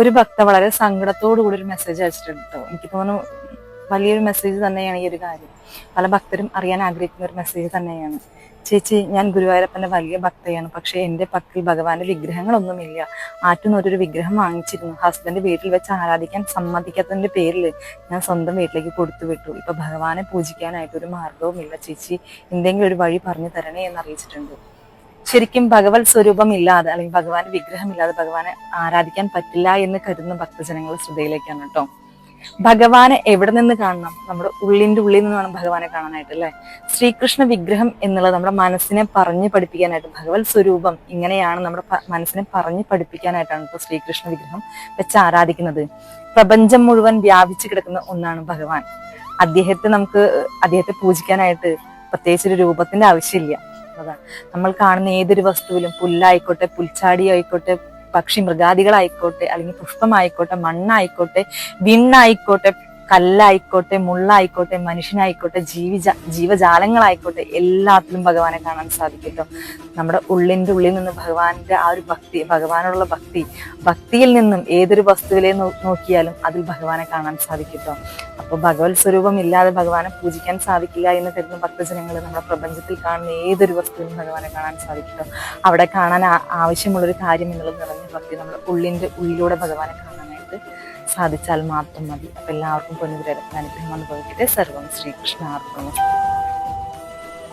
ഒരു ഭക്ത വളരെ സങ്കടത്തോടു കൂടി ഒരു മെസ്സേജ് അയച്ചിട്ടുണ്ട് കേട്ടോ എനിക്ക് തോന്നുന്നു വലിയൊരു മെസ്സേജ് തന്നെയാണ് ഈ ഒരു കാര്യം. പല ഭക്തരും അറിയാൻ ആഗ്രഹിക്കുന്ന ഒരു മെസ്സേജ് തന്നെയാണ്. ചേച്ചി ഞാൻ ഗുരുവായൂരപ്പന്റെ വലിയ ഭക്തയാണ്. പക്ഷേ എന്റെ പക്കൽ ഭഗവാന്റെ വിഗ്രഹങ്ങളൊന്നുമില്ല. ഒരു വിഗ്രഹം വാങ്ങിച്ചിരുന്നു. ഹസ്ബൻഡ് വീട്ടിൽ വെച്ച് ആരാധിക്കാൻ സമ്മതിക്കാത്തതിന്റെ പേരിൽ ഞാൻ സ്വന്തം വീട്ടിലേക്ക് കൊടുത്തു വിട്ടു. ഇപ്പൊ ഭഗവാനെ പൂജിക്കാനായിട്ട് ഒരു മാർഗവുമില്ല ചേച്ചി എന്തെങ്കിലും ഒരു വഴി പറഞ്ഞു തരണേ എന്ന് അറിയിച്ചിട്ടുണ്ട് ശരിക്കും ഭഗവത് സ്വരൂപം ഇല്ലാതെ അല്ലെങ്കിൽ ഭഗവാന്റെ വിഗ്രഹം ഇല്ലാതെ ഭഗവാനെ ആരാധിക്കാൻ പറ്റില്ല എന്ന് കരുതുന്ന ഭക്തജനങ്ങളുടെ ശ്രദ്ധയിലേക്കാണ് കേട്ടോ. ഭഗവാനെ എവിടെ നിന്ന് കാണണം? നമ്മുടെ ഉള്ളിന്റെ ഉള്ളിൽ നിന്ന് വേണം ഭഗവാനെ കാണാനായിട്ട് അല്ലെ? ശ്രീകൃഷ്ണ വിഗ്രഹം എന്നുള്ളത് നമ്മുടെ മനസ്സിനെ പറഞ്ഞു പഠിപ്പിക്കാനായിട്ട് ഭഗവത് സ്വരൂപം ഇങ്ങനെയാണ് നമ്മുടെ മനസ്സിനെ പറഞ്ഞു പഠിപ്പിക്കാനായിട്ടാണ് ഇപ്പോൾ ശ്രീകൃഷ്ണ വിഗ്രഹം വെച്ച് ആരാധിക്കുന്നത്. പ്രപഞ്ചം മുഴുവൻ വ്യാപിച്ചു കിടക്കുന്ന ഒന്നാണ് ഭഗവാൻ. അദ്ദേഹത്തെ നമുക്ക് അദ്ദേഹത്തെ പൂജിക്കാനായിട്ട് പ്രത്യേകിച്ച് ഒരു രൂപത്തിന്റെ ആവശ്യമില്ല. അതാണ് നമ്മൾ കാണുന്ന ഏതൊരു വസ്തുവിലും പുല്ലായിക്കോട്ടെ പുൽച്ചാടി ആയിക്കോട്ടെ പക്ഷി മൃഗാദികളായിക്കോട്ടെ അല്ലെങ്കിൽ പുഷ്പമായിക്കോട്ടെ മണ്ണായിക്കോട്ടെ വിണ്ണായിക്കോട്ടെ കല്ലായിക്കോട്ടെ മുള്ളായിക്കോട്ടെ മനുഷ്യനായിക്കോട്ടെ ജീവിജ ജീവജാലങ്ങളായിക്കോട്ടെ എല്ലാത്തിലും ഭഗവാനെ കാണാൻ സാധിക്കട്ടോ നമ്മുടെ ഉള്ളിന്റെ ഉള്ളിൽ നിന്ന് ഭഗവാന്റെ ആ ഒരു ഭക്തി ഭഗവാനോടുള്ള ഭക്തി ഭക്തിയിൽ നിന്നും ഏതൊരു വസ്തുവിലെ നോക്കിയാലും അതിൽ ഭഗവാനെ കാണാൻ സാധിക്കട്ടോ അപ്പോൾ അപ്പൊ ഭഗവത് സ്വരൂപം ഇല്ലാതെ ഭഗവാനെ പൂജിക്കാൻ സാധിക്കില്ല എന്ന് കരുതുന്ന ഭക്തജനങ്ങൾ നമ്മുടെ പ്രപഞ്ചത്തിൽ കാണുന്ന ഏതൊരു വസ്തുവിനും ഭഗവാനെ കാണാൻ സാധിക്കട്ടോ അവിടെ കാണാൻ ആവശ്യമുള്ളൊരു കാര്യം എന്നുള്ളത് നിറഞ്ഞ ഭക്തി നമ്മുടെ ഉള്ളിന്റെ ഉള്ളിലൂടെ ഭഗവാനെ കാണാനായിട്ട് സാധിച്ചാൽ മാത്രം മതി അപ്പൊ എല്ലാവർക്കും പൊന്നുപുരത്തിന് അനുഗ്രഹം അനുഭവിക്കട്ടെ സർവം ശ്രീകൃഷ്ണ അർപ്പണം